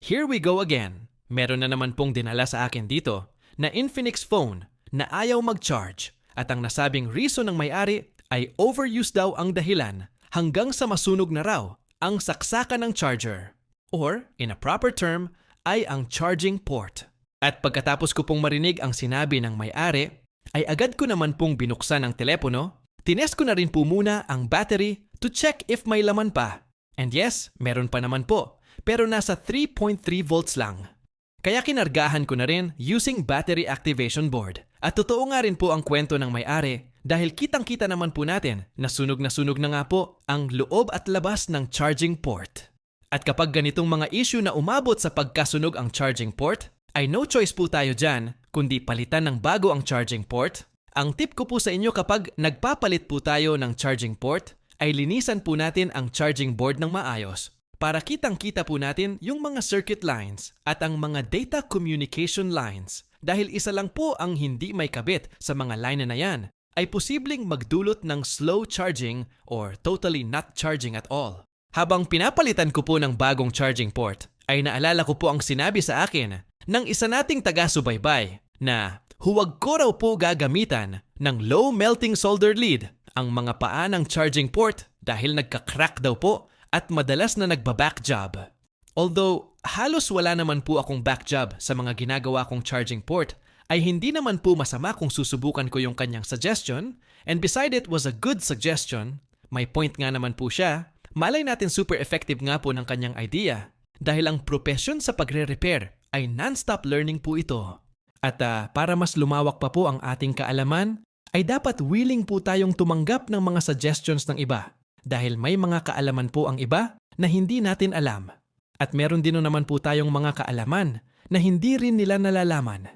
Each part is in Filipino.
Here we go again. Meron na naman pong dinala sa akin dito na Infinix phone na ayaw mag-charge at ang nasabing reason ng may-ari ay overuse daw ang dahilan hanggang sa masunog na raw ang saksakan ng charger. Or, in a proper term, ay ang charging port. At pagkatapos ko pong marinig ang sinabi ng may-ari, ay agad ko naman pong binuksan ang telepono, tinest ko na rin po muna ang battery to check if may laman pa. And yes, meron pa naman po, pero nasa 3.3 volts lang. Kaya kinargahan ko na rin using battery activation board. At totoo nga rin po ang kwento ng may-ari dahil kitang-kita naman po natin na sunog na sunog na nga po ang loob at labas ng charging port. At kapag ganitong mga issue na umabot sa pagkasunog ang charging port, ay no choice po tayo dyan kundi palitan ng bago ang charging port. Ang tip ko po sa inyo kapag nagpapalit po tayo ng charging port, ay linisan po natin ang charging board ng maayos para kitang-kita po natin yung mga circuit lines at ang mga data communication lines. Dahil isa lang po ang hindi may kabit sa mga line na yan, ay posibleng magdulot ng slow charging or totally not charging at all. Habang pinapalitan ko po ng bagong charging port, ay naalala ko po ang sinabi sa akin ng isa nating taga-subaybay na huwag ko raw po gagamitan ng low melting solder lead ang mga paa ng charging port dahil nagka-crack daw po at madalas na nagba-back job. Although halos wala naman po akong back job sa mga ginagawa kong charging port, ay hindi naman po masama kung susubukan ko yung kanyang suggestion and beside it was a good suggestion, may point nga naman po siya, malay natin super effective nga po ng kanyang idea dahil ang profession sa pagre-repair ay non-stop learning po ito. At ah, para mas lumawak pa po ang ating kaalaman, ay dapat willing po tayong tumanggap ng mga suggestions ng iba dahil may mga kaalaman po ang iba na hindi natin alam. At meron din naman po tayong mga kaalaman na hindi rin nila nalalaman.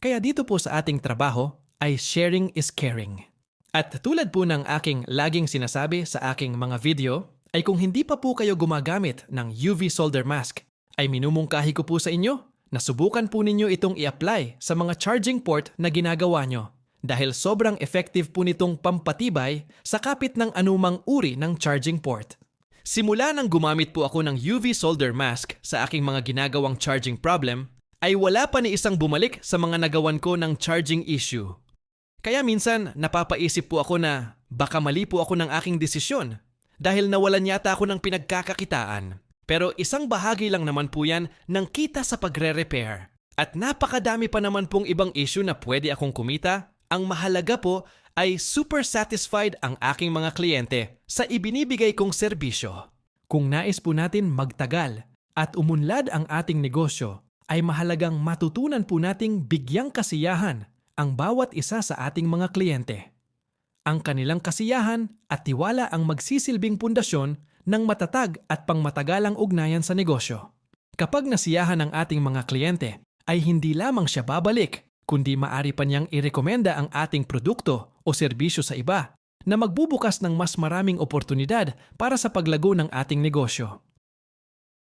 Kaya dito po sa ating trabaho ay sharing is caring. At tulad po ng aking laging sinasabi sa aking mga video, ay kung hindi pa po kayo gumagamit ng UV solder mask, ay minumungkahi ko po sa inyo na subukan po ninyo itong i-apply sa mga charging port na ginagawa nyo dahil sobrang effective po nitong pampatibay sa kapit ng anumang uri ng charging port. Simula nang gumamit po ako ng UV solder mask sa aking mga ginagawang charging problem, ay wala pa ni isang bumalik sa mga nagawan ko ng charging issue. Kaya minsan napapaisip po ako na baka mali po ako ng aking desisyon dahil nawalan yata ako ng pinagkakakitaan. Pero isang bahagi lang naman po yan ng kita sa pagre-repair. At napakadami pa naman pong ibang issue na pwede akong kumita. Ang mahalaga po ay super satisfied ang aking mga kliyente sa ibinibigay kong serbisyo. Kung nais po natin magtagal at umunlad ang ating negosyo, ay mahalagang matutunan po nating bigyang kasiyahan ang bawat isa sa ating mga kliyente. Ang kanilang kasiyahan at tiwala ang magsisilbing pundasyon ng matatag at pangmatagalang ugnayan sa negosyo. Kapag nasiyahan ang ating mga kliyente, ay hindi lamang siya babalik, kundi maari pa niyang irekomenda ang ating produkto o serbisyo sa iba na magbubukas ng mas maraming oportunidad para sa paglago ng ating negosyo.